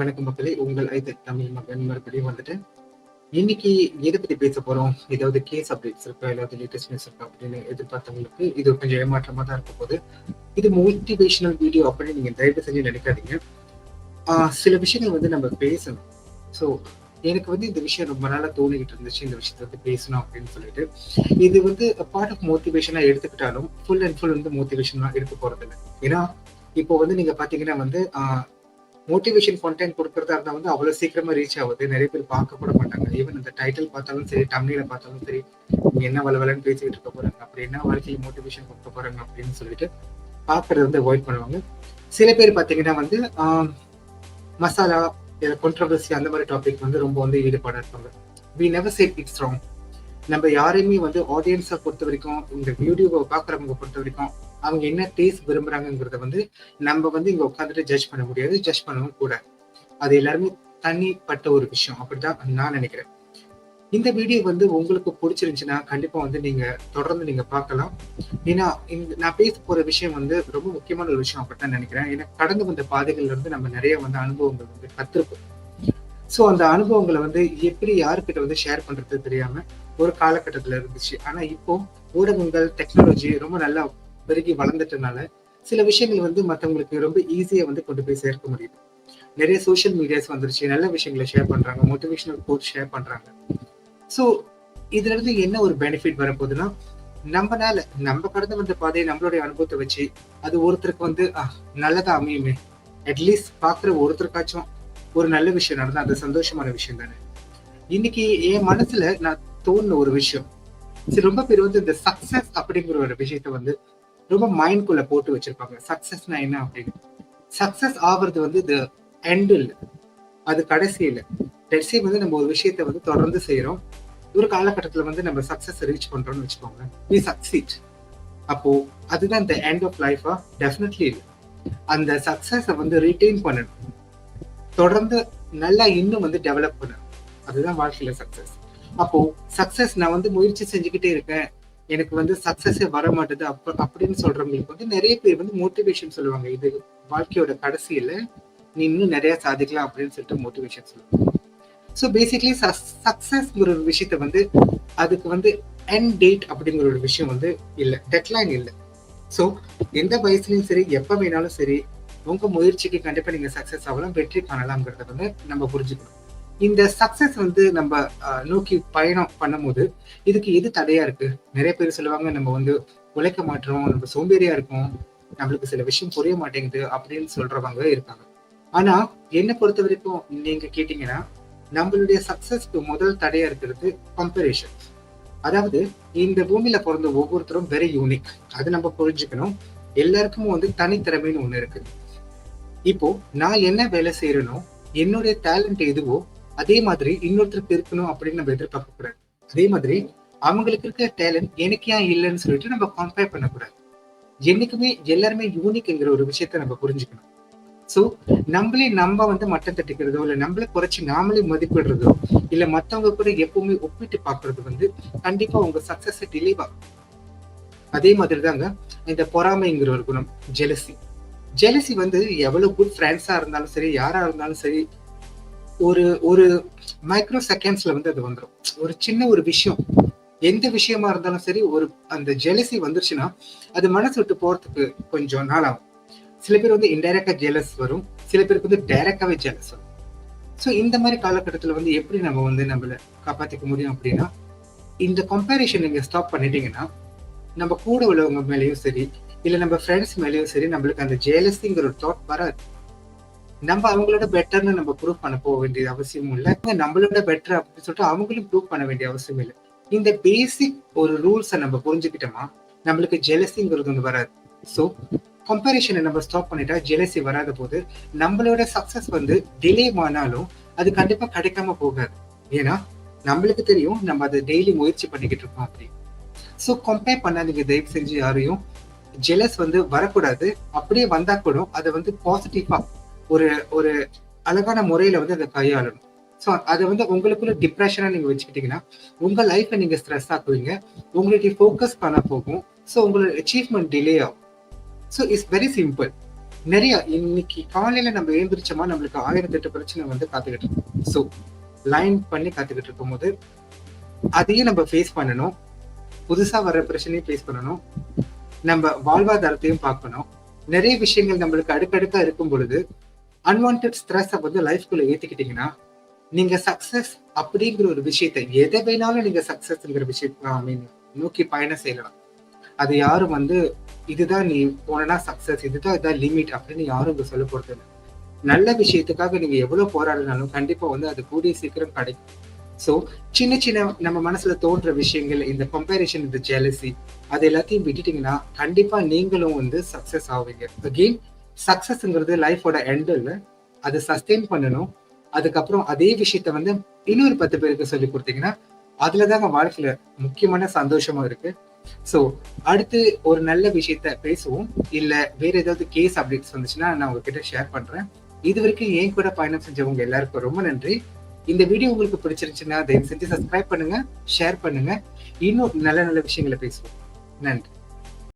வணக்கம் மக்களே. உங்கள் ஐந்து தமிழ் மகன். மறுபடியும் வந்துட்டு இன்னைக்கு எதை பத்தி பேச போறோம்? ஏதாவது கேஸ் அப்டேட்ஸ் இருக்கா? ஏதாவது லேட்டஸ்ட் நியூஸ் இருக்கா? அப்படின்னு எதிர்பார்த்தவங்களுக்கு இது கொஞ்சம் ஏமாற்றமா தான் இருக்க போகுது. இது மோட்டிவேஷனல் வீடியோ அப்படின்னு நீங்க தயவு செஞ்சு நினைக்காதீங்க. சில விஷயங்கள் வந்து நம்ம பேசணும். ஸோ எனக்கு வந்து இந்த விஷயம் ரொம்ப நாளா தோணிக்கிட்டு இருந்துச்சு. இந்த விஷயத்தை வந்து பேசணும் அப்படின்னு சொல்லிட்டு. இது வந்து பார்ட் ஆஃப் மோட்டிவேஷனா எடுத்துக்கிட்டாலும் ஃபுல் அண்ட் ஃபுல் வந்து மோட்டிவேஷனா எடுக்க போறது இல்லை ஏன்னா இப்போ வந்து நீங்க பாத்தீங்கன்னா வந்து மோட்டிவேஷன் கண்டென்ட் கொடுக்கறதா இருந்தா வந்து அவ்வளவு சீக்கிரமா ரீச் ஆகுது. நிறைய பேர் பார்க்க கூட மாட்டாங்க. ஈவன் இந்த டைட்டில் பார்த்தாலும் சரி தமிழில பார்த்தாலும் சரி நீங்க என்ன வளவலன்னு பேசிக்கிட்டு இருக்க போறாங்க அப்படி என்ன வாழ்க்கையில் மோட்டிவேஷன் கொடுக்க போறாங்க அப்படின்னு சொல்லிட்டு பார்க்கறது வந்து அவாய்ட் பண்ணுவாங்க. சில பேர் பார்த்தீங்கன்னா வந்து மசாலா கொண்ட்ரவர்சி அந்த மாதிரி டாபிக் வந்து ரொம்ப வந்து ஈடுபாடாக இருப்பாங்க. We never said it's wrong நம்ம யாரையுமே வந்து ஆடியன்ஸை பொறுத்த வரைக்கும் இந்த வீடியோவை பார்க்குறவங்க பொறுத்த வரைக்கும் அவங்க என்ன டேஸ்ட் விரும்புறாங்கிறத வந்து நம்ம வந்து இங்க உட்காந்துட்டு ஜட்ஜ் பண்ண முடியாது ஜட்ஜ் பண்ணவும் கூடாது அது எல்லாருமே தனிப்பட்ட ஒரு விஷயம். அப்படிதான் நான் நினைக்கிறேன். இந்த வீடியோ வந்து உங்களுக்கு பிடிச்சிருந்துச்சுன்னா கண்டிப்பா வந்து நீங்க தொடர்ந்து நீங்க பார்க்கலாம். ஏன்னா இந்த நான் பேச போற விஷயம் வந்து ரொம்ப முக்கியமான ஒரு விஷயம் அப்படித்தான் நினைக்கிறேன். ஏன்னா கடந்து வந்த பாதைகள்ல இருந்து நம்ம நிறைய வந்து அனுபவங்கள் வந்து கத்திருப்போம் ஸோ அந்த அனுபவங்களை வந்து எப்படி யாருக்கிட்ட வந்து ஷேர் பண்றது தெரியாம ஒரு காலகட்டத்துல இருந்துச்சு. ஆனா இப்போ ஊடகங்கள் டெக்னாலஜி ரொம்ப நல்லா பெருகி வளர்ந்துட்டனால சில விஷயங்கள் வந்து மத்தவங்களுக்கு ரொம்ப ஈஸியா வந்து கொண்டு போய் சேர்க்க முடியுது. நிறைய சோஷியல் மீடியாஸ் வந்துருச்சு நல்ல விஷயங்களை ஷேர் பண்றாங்க மோட்டிவேஷனல் கோட் ஷேர் பண்றாங்க. ஸோ இதுல இருந்து என்ன ஒரு பெனிஃபிட் வரப்போகுதுன்னா நம்மனால நம்ம கடந்து வந்த பாதையை நம்மளுடைய அனுபவத்தை வச்சு அது ஒருத்தருக்கு வந்து ஆஹ், நல்லதா அமையுமே. அட்லீஸ்ட் பாக்குற ஒருத்தருக்காச்சும் ஒரு நல்ல விஷயம் நடந்தா அது சந்தோஷமான விஷயம் தானே. இன்னைக்கு என் மனசுல நான் தோணுன ஒரு விஷயம். சரி ரொம்ப பேர் வந்து இந்த சக்சஸ் அப்படிங்கிற ஒரு விஷயத்த வந்து ரொம்ப மைண்ட்குள்ள போட்டு வச்சிருப்பாங்க. சக்சஸ்னா என்ன அப்படின்னு? சக்சஸ் ஆகுறது வந்து இது எண்டு இல்லை. அது கடைசி இல்லை கடைசி வந்து நம்ம ஒரு விஷயத்த வந்து தொடர்ந்து செய்யறோம் ஒரு காலகட்டத்தில் வந்து நம்ம சக்சஸ் ரீச் பண்றோம்னு வச்சுக்கோங்க வி சக்சீட் அப்போ அதுதான் இந்த எண்ட் ஆஃப் லைஃபா டெஃபினெட்லி இல்லை. அந்த சக்சஸை வந்து ரீட்டைன் பண்ணணும். தொடர்ந்து நல்லா இன்னும் வந்து டெவலப் பண்ணணும். அதுதான் வாழ்க்கையில சக்சஸ் அப்போ சக்சஸ் நான் வந்து முயற்சி செஞ்சுக்கிட்டே இருக்கேன். எனக்கு வந்து சக்சஸே வர மாட்டேது அப்ப அப்படின்னு சொல்றவங்களுக்கு வந்து நிறைய பேர் வந்து மோட்டிவேஷன் சொல்லுவாங்க. இது வாழ்க்கையோட கடைசியில நீ இன்னும் நிறைய சாதிக்கலாம் அப்படின்னு சொல்லிட்டு மோட்டிவேஷன் சொல்லுவாங்க. ஸோ பேசிக்லி சக்சஸ்ங்கிற ஒரு விஷயத்த வந்து அதுக்கு வந்து என் டேட் அப்படிங்கிற ஒரு விஷயம் வந்து இல்லை. டெட்லைன் இல்லை. ஸோ எந்த வயசுலையும் சரி எப்போ வேணாலும் சரி உங்கள் முயற்சிக்கு கண்டிப்பாக நீங்கள் சக்ஸஸ் ஆகலாம் வெற்றி காணலாம்ங்கிறத வந்து நம்ம புரிஞ்சுக்கணும். இந்த சக்சஸ் வந்து நம்ம நோக்கி பயணம் பண்ணும்போது இதுக்கு எது தடையா இருக்கு? நிறைய பேர் சொல்லுவாங்க நம்ம வந்து உழைக்க மாட்டோம் நம்ம சோம்பேறியா இருக்கோம் நம்மளுக்கு சில விஷயம் புரிய மாட்டேங்குது அப்படின்னு சொல்றவங்க இருக்காங்க. ஆனா என்னை பொறுத்த வரைக்கும் நீங்க கேட்டீங்கன்னா நம்மளுடைய சக்சஸ்க்கு முதல் தடையா இருக்கிறது கம்பேரிஷன் அதாவது இந்த பூமியில பிறந்த ஒவ்வொருத்தரும் வெரி யூனிக் அது நம்ம புரிஞ்சுக்கணும். எல்லாருக்கும் வந்து தனித்திறமைன்னு ஒண்ணு இருக்கு. இப்போ நான் என்ன வேலை செய்யறேனோ என்னுடைய டேலண்ட் எதுவோ அதே மாதிரி இன்னொருத்தருக்கு இருக்கணும் அப்படின்னு நம்ம எதிர்பார்க்க கூடாது. அதே மாதிரி அவங்களுக்கு இருக்க டேலண்ட் எனக்கு ஏன் இல்லைன்னு சொல்லிட்டு நம்ம கம்பேர் பண்ணக்கூடாது. என்னைக்குமே எல்லாருமே யூனிக்ங்கிற ஒரு விஷயத்த நம்ம புரிஞ்சுக்கணும். ஸோ நம்மளே நம்ம வந்து மட்டம் தட்டிக்கிறதோ இல்ல நம்மளே குறைச்சு நாமளே மதிப்பிடுறதோ இல்ல மத்தவங்க கூட எப்பவுமே ஒப்பிட்டு பாக்குறது வந்து கண்டிப்பா உங்க சக்ஸஸை டிலே ஆகும். அதே மாதிரி தாங்க இந்த பொறாமைங்கிற ஒரு குணம் ஜெலசி ஜெலசி வந்து எவ்வளவு குட் ஃப்ரெண்ட்ஸா இருந்தாலும் சரி யாரா இருந்தாலும் சரி ஒரு ஒரு மைக்ரோ செகண்ட்ஸ்ல வந்து அது வந்துடும் ஒரு சின்ன ஒரு விஷயம் எந்த விஷயமா இருந்தாலும் சரி ஒரு அந்த ஜெலசி வந்துருச்சுன்னா அது மனசு விட்டு போறதுக்கு கொஞ்சம் நாள் ஆகும். சில பேர் வந்து இன்டைரக்டா ஜெலஸ் வரும் சில பேருக்கு வந்து டைரக்டாவே ஜெலஸ் வரும். ஸோ இந்த மாதிரி காலகட்டத்துல வந்து எப்படி நம்ம வந்து நம்மள காப்பாத்திக்க முடியும் அப்படின்னா இந்த கம்பேரிஷன் நீங்க ஸ்டாப் பண்ணிட்டீங்கன்னா நம்ம கூட உள்ளவங்க மேலேயும் சரி இல்ல நம்ம ஃப்ரெண்ட்ஸ் மேலேயும் சரி நம்மளுக்கு அந்த ஜெயலசிங்கிற ஒரு தாட் வராது. நம்ம அவங்களோட பெட்டர்னு நம்ம ப்ரூவ் பண்ண போக வேண்டிய அவசியமும் இல்லை. நம்மளோட பெட்டர் அப்படின்னு சொல்லிட்டு அவங்களும் ப்ரூவ் பண்ண வேண்டிய அவசியம் இல்லை. இந்த பேசிக் ஒரு ரூல்ஸை நம்ம புரிஞ்சுக்கிட்டோமா நம்மளுக்கு ஜெலசிங்கிறது வந்து வராது. ஸோ கம்பேரிஷனை நம்ம ஸ்டாப் பண்ணிட்டா ஜெலசி வராத போது நம்மளோட சக்சஸ் வந்து டிலே ஆனாலும் அது கண்டிப்பா கிடைக்காம போகாது. ஏன்னா நம்மளுக்கு தெரியும் நம்ம அதை டெய்லி முயற்சி பண்ணிக்கிட்டு இருக்கோம் அப்படி ஸோ கம்பேர் பண்ணாதீங்க. தயவு செஞ்சு யாரையும் ஜெலஸ் வந்து வரக்கூடாது. அப்படியே வந்தா கூட அதை வந்து பாசிட்டிவா ஒரு ஒரு அழகான முறையில வந்து அதை கையாளணும். ஸோ அதை வந்து உங்களுக்குள்ள டிப்ரெஷனாக நீங்கள் வச்சுக்கிட்டீங்கன்னா உங்கள் லைஃப்பை நீங்கள் ஸ்ட்ரெஸ் ஆக்குவீங்க. உங்களுடைய ஃபோக்கஸ் பண்ண போகும். ஸோ உங்களோட அச்சீவ்மெண்ட் டிலே ஆகும். ஸோ இட்ஸ் வெரி சிம்பிள் நிறைய இன்னைக்கு காலையில நம்ம எழுந்திரிச்சோமா நம்மளுக்கு ஆயிரத்தி எட்டு பிரச்சனை வந்து காத்துக்கிட்டு இருக்கோம் ஸோ லைன் பண்ணி காத்துக்கிட்டு இருக்கும் போது அதையும் நம்ம ஃபேஸ் பண்ணணும். புதுசாக வர பிரச்சனையும் ஃபேஸ் பண்ணணும். நம்ம வாழ்வாதாரத்தையும் பார்க்கணும். நிறைய விஷயங்கள் நம்மளுக்கு அடுக்கடுக்கா இருக்கும் பொழுது அன்வான்ட் ஸ்ட்ரெஸ்ஸை வந்து லைஃப்குள்ள ஏத்துக்கிட்டீங்கன்னா நீங்க சக்சஸ் அப்படிங்கிற ஒரு விஷயத்தை எதை வேணாலும் நீங்க சக்சஸ்ங்கிற விஷயத்த ஐ மீன் நோக்கி பயணம் செய்யலாம். அது யாரும் வந்து இதுதான் நீ போனா சக்சஸ் இதுதான் இதான் லிமிட் அப்படின்னு யாரும் இங்க சொல்ல போறது இல்லை. நல்ல விஷயத்துக்காக நீங்க எவ்வளவு போராடினாலும் கண்டிப்பா வந்து அது கூடிய சீக்கிரம் கிடைக்கும். ஸோ சின்ன சின்ன நம்ம மனசுல தோன்ற விஷயங்கள் இந்த கம்பேரிஷன் இந்த ஜெலசி அது எல்லாத்தையும் விட்டுட்டீங்கன்னா கண்டிப்பா நீங்களும் வந்து சக்சஸ் ஆவீங்க. அகெயின் சக்சஸ்ங்கிறது லைஃபோட எண்ட் இல்லை. அது சஸ்டெயின் பண்ணணும். அதுக்கப்புறம் அதே விஷயத்த வந்து இன்னொரு பத்து பேருக்கு சொல்லி கொடுத்தீங்கன்னா அதுலதாங்க வாழ்க்கையில முக்கியமான சந்தோஷமும் இருக்கு. சோ அடுத்து ஒரு நல்ல விஷயத்த பேசுவோம். இல்ல வேற ஏதாவது கேஸ் அப்டேட்ஸ் வந்துச்சுன்னா நான் உங்ககிட்ட ஷேர் பண்றேன். இது வரைக்கும் ஏன் கூட பயணம் செஞ்சவங்க எல்லாருக்கும் ரொம்ப நன்றி. இந்த வீடியோ உங்களுக்கு பிடிச்சிருந்துச்சுன்னா தயவு செஞ்சு சப்ஸ்கிரைப் பண்ணுங்க ஷேர் பண்ணுங்க. இன்னும் நல்ல நல்ல விஷயங்களை பேசுவோம். நன்றி.